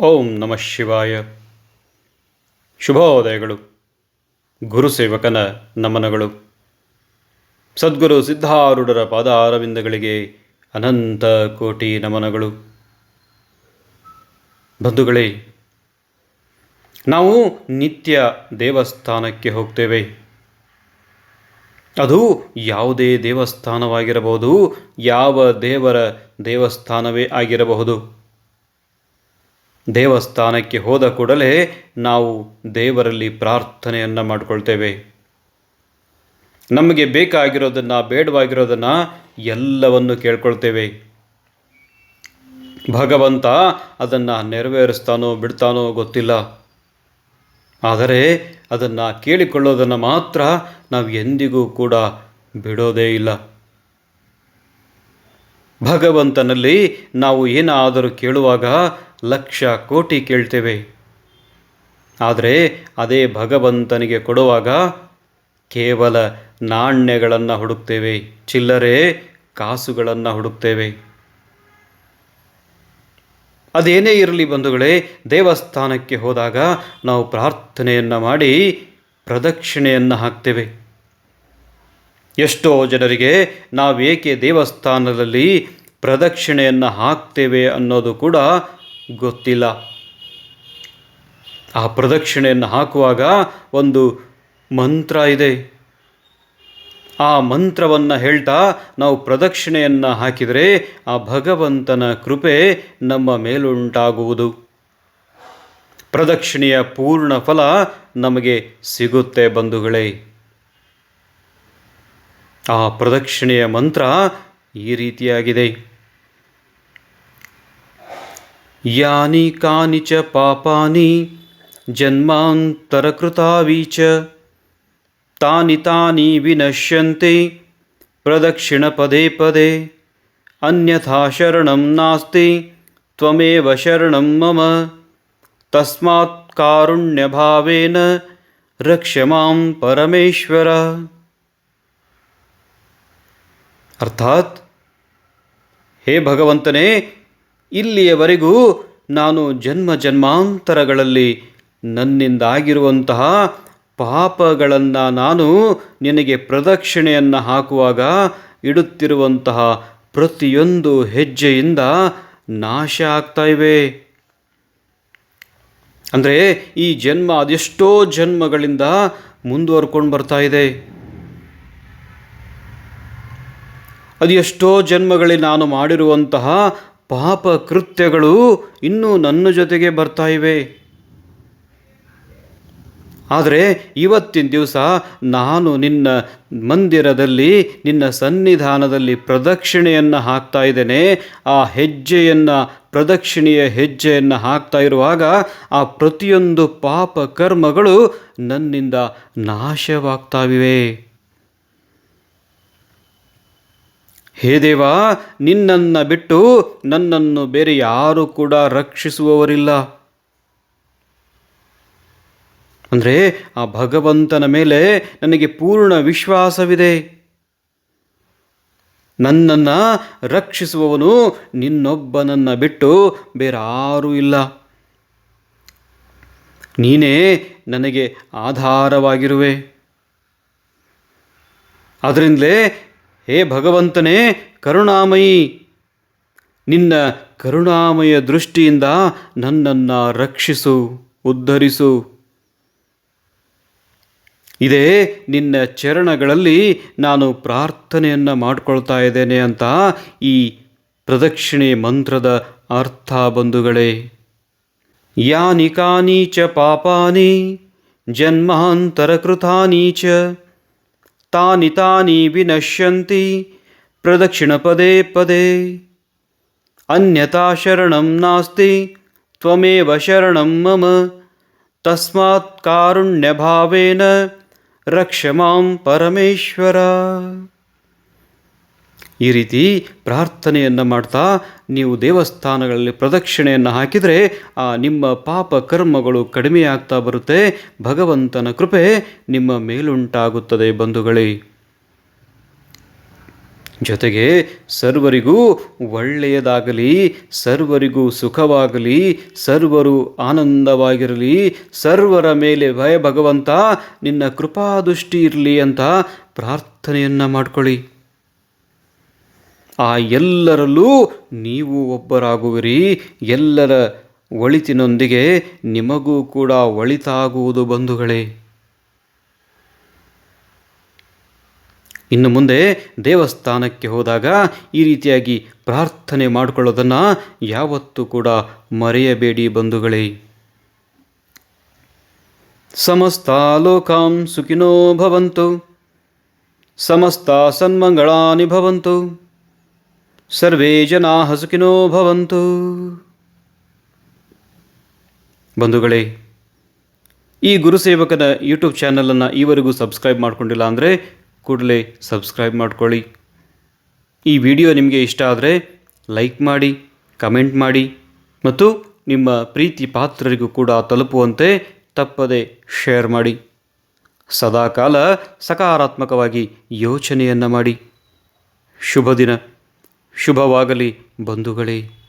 ಓಂ ನಮಃ ಶಿವಾಯ. ಶುಭೋದಯಗಳು. ಗುರುಸೇವಕನ ನಮನಗಳು. ಸದ್ಗುರು ಸಿದ್ಧಾರೂಢರ ಪಾದಾರವಿಂದಗಳಿಗೆ ಅನಂತ ಕೋಟಿ ನಮನಗಳು. ಬಂಧುಗಳೇ, ನಾವು ನಿತ್ಯ ದೇವಸ್ಥಾನಕ್ಕೆ ಹೋಗ್ತೇವೆ. ಅದು ಯಾವುದೇ ದೇವಸ್ಥಾನವಾಗಿರಬಹುದು, ಯಾವ ದೇವರ ದೇವಸ್ಥಾನವೇ ಆಗಿರಬಹುದು. ದೇವಸ್ಥಾನಕ್ಕೆ ಹೋದ ಕೂಡಲೇ ನಾವು ದೇವರಲ್ಲಿ ಪ್ರಾರ್ಥನೆಯನ್ನು ಮಾಡಿಕೊಳ್ತೇವೆ. ನಮಗೆ ಬೇಕಾಗಿರೋದನ್ನು, ಬೇಡವಾಗಿರೋದನ್ನು ಎಲ್ಲವನ್ನು ಕೇಳ್ಕೊಳ್ತೇವೆ. ಭಗವಂತ ಅದನ್ನು ನೆರವೇರಿಸ್ತಾನೋ, ಬಿಡ್ತಾನೋ ಗೊತ್ತಿಲ್ಲ. ಆದರೆ ಅದನ್ನು ಕೇಳಿಕೊಳ್ಳೋದನ್ನು ಮಾತ್ರ ನಾವು ಎಂದಿಗೂ ಕೂಡ ಬಿಡೋದೇ ಇಲ್ಲ. ಭಗವಂತನಲ್ಲಿ ನಾವು ಏನಾದರೂ ಕೇಳುವಾಗ ಲಕ್ಷ ಕೋಟಿ ಕೇಳ್ತೇವೆ. ಆದರೆ ಅದೇ ಭಗವಂತನಿಗೆ ಕೊಡುವಾಗ ಕೇವಲ ನಾಣ್ಯಗಳನ್ನು ಹುಡುಕ್ತೇವೆ, ಚಿಲ್ಲರೆ ಕಾಸುಗಳನ್ನು ಹುಡುಕ್ತೇವೆ. ಅದೇನೇ ಇರಲಿ ಬಂಧುಗಳೇ, ದೇವಸ್ಥಾನಕ್ಕೆ ಹೋದಾಗ ನಾವು ಪ್ರಾರ್ಥನೆಯನ್ನು ಮಾಡಿ ಪ್ರದಕ್ಷಿಣೆಯನ್ನು ಹಾಕ್ತೇವೆ. ಎಷ್ಟೋ ಜನರಿಗೆ ನಾವೇಕೆ ದೇವಸ್ಥಾನದಲ್ಲಿ ಪ್ರದಕ್ಷಿಣೆಯನ್ನು ಹಾಕ್ತೇವೆ ಅನ್ನೋದು ಕೂಡ ಗೊತ್ತಿಲ್ಲ. ಆ ಪ್ರದಕ್ಷಿಣೆಯನ್ನು ಹಾಕುವಾಗ ಒಂದು ಮಂತ್ರ ಇದೆ. ಆ ಮಂತ್ರವನ್ನು ಹೇಳ್ತಾ ನಾವು ಪ್ರದಕ್ಷಿಣೆಯನ್ನು ಹಾಕಿದರೆ ಆ ಭಗವಂತನ ಕೃಪೆ ನಮ್ಮ ಮೇಲುಂಟಾಗುವುದು. ಪ್ರದಕ್ಷಿಣೆಯ ಪೂರ್ಣ ಫಲ ನಮಗೆ ಸಿಗುತ್ತೆ ಬಂಧುಗಳೇ. ಆ ಪ್ರದಕ್ಷಿಣೆಯ ಮಂತ್ರ ಈ ರೀತಿಯಾಗಿದೆ ಯಾನಿ ಕಾನಿ ಚ ಪಾಪಾನಿ ಜನ್ಮಾಂತರಕೃತಾವಿ ಚ ತಾನಿ ತಾನಿ ವಿನಶ್ಯಂತೆ ಪ್ರದಕ್ಷಿಣ ಪದೇ ಪದೇ ಅನ್ಯಥಾ ಶರಣಂ ನಾಸ್ತಿ ತ್ವಮೇವ ಶರಣಂ ಮಮ ತಸ್ಮಾತ್ ಕಾರುಣ್ಯಭಾವೇನ ರಕ್ಷ ಮಾಂ ಪರಮೇಶ್ವರ ಅರ್ಥಾತ್, ಹೇ ಭಗವಂತನೇ, ಇಲ್ಲಿಯವರೆಗೂ ನಾನು ಜನ್ಮ ಜನ್ಮಾಂತರಗಳಲ್ಲಿ ನನ್ನಿಂದಾಗಿರುವಂತಹ ಪಾಪಗಳನ್ನು ನಾನು ನಿನಗೆ ಪ್ರದಕ್ಷಿಣೆಯನ್ನು ಹಾಕುವಾಗ ಇಡುತ್ತಿರುವಂತಹ ಪ್ರತಿಯೊಂದು ಹೆಜ್ಜೆಯಿಂದ ನಾಶ ಆಗ್ತಾ ಇವೆ. ಅಂದರೆ ಈ ಜನ್ಮ ಅದೆಷ್ಟೋ ಜನ್ಮಗಳಿಂದ ಮುಂದುವರ್ಕೊಂಡು ಬರ್ತಾ ಇದೆ. ಅದು ಎಷ್ಟೋ ಜನ್ಮಗಳಲ್ಲಿ ನಾನು ಮಾಡಿರುವಂತಹ ಪಾಪ ಕೃತ್ಯಗಳು ಇನ್ನೂ ನನ್ನ ಜೊತೆಗೆ ಬರ್ತಾ ಇವೆ. ಆದರೆ ಇವತ್ತಿನ ದಿವಸ ನಾನು ನಿನ್ನ ಮಂದಿರದಲ್ಲಿ, ನಿನ್ನ ಸನ್ನಿಧಾನದಲ್ಲಿ ಪ್ರದಕ್ಷಿಣೆಯನ್ನು ಹಾಕ್ತಾ ಇದ್ದೇನೆ. ಆ ಹೆಜ್ಜೆಯನ್ನು, ಪ್ರದಕ್ಷಿಣೆಯ ಹೆಜ್ಜೆಯನ್ನು ಹಾಕ್ತಾ ಇರುವಾಗ ಆ ಪ್ರತಿಯೊಂದು ಪಾಪ ಕರ್ಮಗಳು ನನ್ನಿಂದ ನಾಶವಾಗ್ತಾವಿವೆ ಹೇ ದೇವ, ನಿನ್ನನ್ನು ಬಿಟ್ಟು ನನ್ನನ್ನು ಬೇರೆ ಯಾರು ಕೂಡ ರಕ್ಷಿಸುವವರಿಲ್ಲ. ಅಂದರೆ ಆ ಭಗವಂತನ ಮೇಲೆ ನನಗೆ ಪೂರ್ಣ ವಿಶ್ವಾಸವಿದೆ. ನನ್ನನ್ನು ರಕ್ಷಿಸುವವನು ನಿನ್ನೊಬ್ಬನನ್ನು ಬಿಟ್ಟು ಬೇರೆ ಯಾರೂ ಇಲ್ಲ. ನೀನೇ ನನಗೆ ಆಧಾರವಾಗಿರುವೆ. ಅದರಿಂದಲೇ ಹೇ ಭಗವಂತನೇ, ಕರುಣಾಮಯಿ! ನಿನ್ನ ಕರುಣಾಮಯ ದೃಷ್ಟಿಯಿಂದ ನನ್ನನ್ನು ರಕ್ಷಿಸು, ಉದ್ಧರಿಸು. ಇದೇ ನಿನ್ನ ಚರಣಗಳಲ್ಲಿ ನಾನು ಪ್ರಾರ್ಥನೆಯನ್ನು ಮಾಡಿಕೊಳ್ತಾ ಇದ್ದೇನೆ ಅಂತ ಈ ಪ್ರದಕ್ಷಿಣೆ ಮಂತ್ರದ ಅರ್ಥ ಬಂಧುಗಳೇ. ಯಾನಿ ಕಾನಿ ಚ ಪಾಪಾನಿ ಜನ್ಮಾಂತರಕೃತಾನಿ ಚ तानि तानि विनश्यन्ति। प्रदक्षिणपदे पदे। अन्यथा शरणं नास्ति त्वमेव शरणं मम। तस्मात् कारुण्यभावेन रक्ष मां परमेश्वर। ಈ ರೀತಿ ಪ್ರಾರ್ಥನೆಯನ್ನು ಮಾಡ್ತಾ ನೀವು ದೇವಸ್ಥಾನಗಳಲ್ಲಿ ಪ್ರದಕ್ಷಿಣೆಯನ್ನು ಹಾಕಿದರೆ, ಆ, ನಿಮ್ಮ ಪಾಪ ಕರ್ಮಗಳು ಕಡಿಮೆಯಾಗ್ತಾ ಬರುತ್ತೆ. ಭಗವಂತನ ಕೃಪೆ ನಿಮ್ಮ ಮೇಲುಂಟಾಗುತ್ತದೆ ಬಂಧುಗಳೇ. ಜೊತೆಗೆ ಸರ್ವರಿಗೂ ಒಳ್ಳೆಯದಾಗಲಿ, ಸರ್ವರಿಗೂ ಸುಖವಾಗಲಿ, ಸರ್ವರು ಆನಂದವಾಗಿರಲಿ, ಸರ್ವರ ಮೇಲೆ ಭಯ ಭಗವಂತ, ನಿನ್ನ ಕೃಪಾದೃಷ್ಟಿ ಇರಲಿ ಅಂತ ಪ್ರಾರ್ಥನೆಯನ್ನು ಮಾಡ್ಕೊಳ್ಳಿ. ಆ ಎಲ್ಲರಲ್ಲೂ ನೀವು ಒಬ್ಬರಾಗುವಿರಿ. ಎಲ್ಲರ ಒಳಿತಿನೊಂದಿಗೆ ನಿಮಗೂ ಕೂಡ ಒಳಿತಾಗುವುದು ಬಂಧುಗಳೇ. ಇನ್ನು ಮುಂದೆ ದೇವಸ್ಥಾನಕ್ಕೆ ಹೋದಾಗ ಈ ರೀತಿಯಾಗಿ ಪ್ರಾರ್ಥನೆ ಮಾಡಿಕೊಳ್ಳೋದನ್ನು ಯಾವತ್ತೂ ಕೂಡ ಮರೆಯಬೇಡಿ ಬಂಧುಗಳೇ. ಸಮಸ್ತ ಲೋಕಾಂ ಸುಖಿನೋ ಭವಂತು. ಸಮಸ್ತ ಸನ್ಮಂಗಳಾನಿ ಭವಂತು. ಸರ್ವೇ ಜನಾ ಹಸುಕಿನೋ ಭವಂತು. ಬಂಧುಗಳೇ, ಈ ಗುರುಸೇವಕನ ಯೂಟ್ಯೂಬ್ ಚಾನಲನ್ನು ಈವರೆಗೂ ಸಬ್ಸ್ಕ್ರೈಬ್ ಮಾಡಿಕೊಂಡಿಲ್ಲ ಅಂದರೆ ಕೂಡಲೇ ಸಬ್ಸ್ಕ್ರೈಬ್ ಮಾಡ್ಕೊಳ್ಳಿ. ಈ ವಿಡಿಯೋ ನಿಮಗೆ ಇಷ್ಟ ಆದರೆ ಲೈಕ್ ಮಾಡಿ, ಕಮೆಂಟ್ ಮಾಡಿ ಮತ್ತು ನಿಮ್ಮ ಪ್ರೀತಿ ಪಾತ್ರರಿಗೂ ಕೂಡ ತಲುಪುವಂತೆ ತಪ್ಪದೆ ಶೇರ್ ಮಾಡಿ. ಸದಾಕಾಲ ಸಕಾರಾತ್ಮಕವಾಗಿ ಯೋಚನೆಯನ್ನು ಮಾಡಿ. ಶುಭ ದಿನ ಶುಭವಾಗಲಿ ಬಂಧುಗಳೇ.